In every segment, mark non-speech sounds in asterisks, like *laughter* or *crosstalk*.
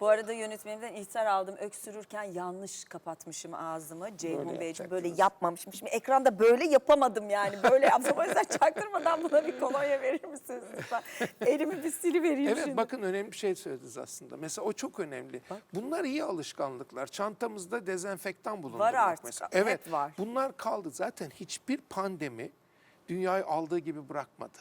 Bu arada yönetmenimden ihtar aldım. Öksürürken yanlış kapatmışım ağzımı. Ceyhun Beyciğim böyle yapmamışım. Şimdi ekranda böyle yapamadım yani. Böyle *laughs* yaptım. O yüzden çaktırmadan buna bir kolonya verir misiniz lütfen? Elimi bir silivereyim Evet şimdi. bakın önemli bir şey söylediniz aslında. Mesela o çok önemli. Bunlar iyi alışkanlıklar. Çantamızda dezenfektan bulundurmak artık, mesela. Evet var. Bunlar kaldı. Zaten hiçbir pandemi dünyayı aldığı gibi bırakmadı.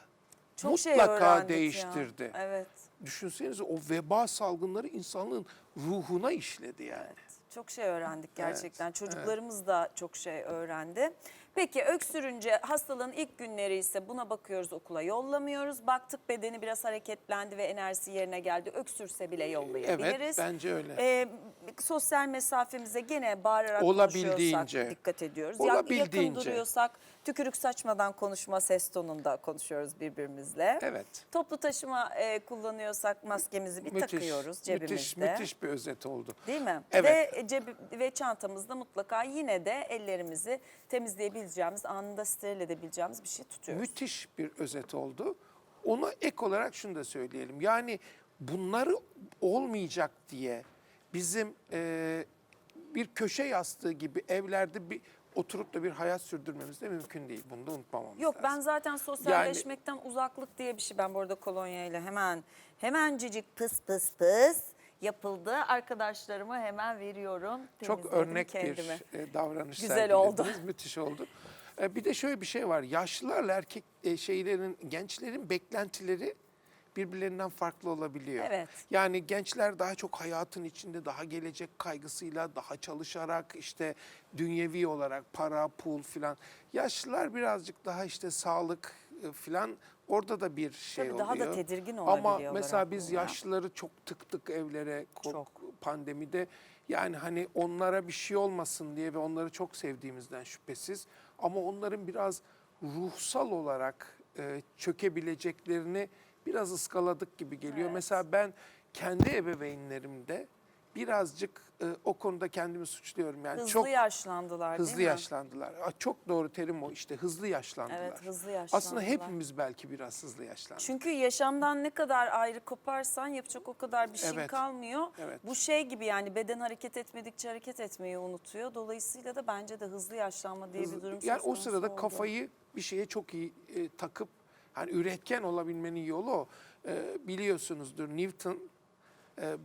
Çok şey Mutlaka ya. değiştirdi. Evet. Düşünsenize o veba salgınları insanlığın ruhuna işledi yani. Çok şey öğrendik gerçekten. evet. Çocuklarımız da çok şey öğrendi. Peki öksürünce hastalığın ilk günleri ise buna bakıyoruz okula yollamıyoruz. Baktık bedeni biraz hareketlendi ve enerjisi yerine geldi. Öksürse bile yollayabiliriz. Evet bence öyle. Ee, sosyal mesafemize gene bağırarak Olabildiğince. konuşuyorsak dikkat ediyoruz. Ya- Yakın Olabildiğince. duruyorsak tükürük saçmadan konuşma ses tonunda konuşuyoruz birbirimizle. Evet. Toplu taşıma e, kullanıyorsak maskemizi bir takıyoruz cebimizde. Müthiş, müthiş bir özet oldu. Değil mi? Evet. Ve cebi ve çantamızda mutlaka yine de ellerimizi temizleyebileceğimiz, anında steril edebileceğimiz bir şey tutuyoruz. Müthiş bir özet oldu. Ona ek olarak şunu da söyleyelim. Yani bunları olmayacak diye bizim e, bir köşe yastığı gibi evlerde bir oturup da bir hayat sürdürmemiz de mümkün değil. Bunu da unutmamamız Yok ben lazım. zaten sosyalleşmekten uzaklık diye bir şey ben bu arada kolonyayla hemen hemencicik pıs pıs pıs yapıldı. Arkadaşlarıma hemen veriyorum. Çok örnek kendimi. bir e, davranış Güzel oldu. *laughs* Müthiş oldu. E, Bir de şöyle bir şey var. Yaşlılarla erkek e, şeylerin, gençlerin beklentileri birbirlerinden farklı olabiliyor. Evet. Yani gençler daha çok hayatın içinde daha gelecek kaygısıyla daha çalışarak işte dünyevi olarak para, pul filan. Yaşlılar birazcık daha işte sağlık filan orada da bir şey Tabii oluyor. daha da tedirgin Ama olabiliyorlar mesela biz yaşlıları çok tıktık evlere ko- Çok. pandemide. Yani hani onlara bir şey olmasın diye ve onları çok sevdiğimizden şüphesiz. Ama onların biraz ruhsal olarak e, çökebileceklerini biraz ıskaladık gibi geliyor. Evet. Mesela ben kendi ebeveynlerimde birazcık e, o konuda kendimi suçluyorum. Yani Hızlı çok yaşlandılar hızlı değil mi? yaşlandılar. Aa, Çok doğru terim o işte hızlı yaşlandılar. Evet, hızlı Aslında yaşlandılar. hepimiz belki biraz hızlı yaşlandık. Çünkü yaşamdan ne kadar ayrı koparsan yapacak o kadar bir şey Evet. kalmıyor. Evet. Bu şey gibi yani beden hareket etmedikçe hareket etmeyi unutuyor. Dolayısıyla da bence de hızlı yaşlanma diye bir durum söz Yani o konusu sırada oldu. kafayı bir şeye çok iyi e, takıp hani üretken olabilmenin yolu o. E, biliyorsunuzdur Newton e,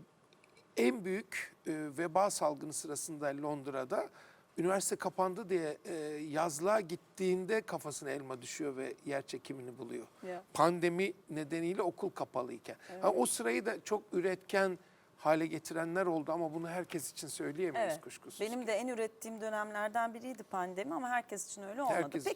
en büyük e, veba salgını sırasında Londra'da üniversite kapandı diye e, yazlığa gittiğinde kafasına elma düşüyor ve yer çekimini buluyor. Ya. Pandemi nedeniyle okul kapalıyken. Ha, o sırayı da çok üretken hale getirenler oldu ama bunu herkes için söyleyemeyiz Evet. kuşkusuz. Benim de en ürettiğim dönemlerden biriydi pandemi ama herkes için öyle olmadı. Herkes Peki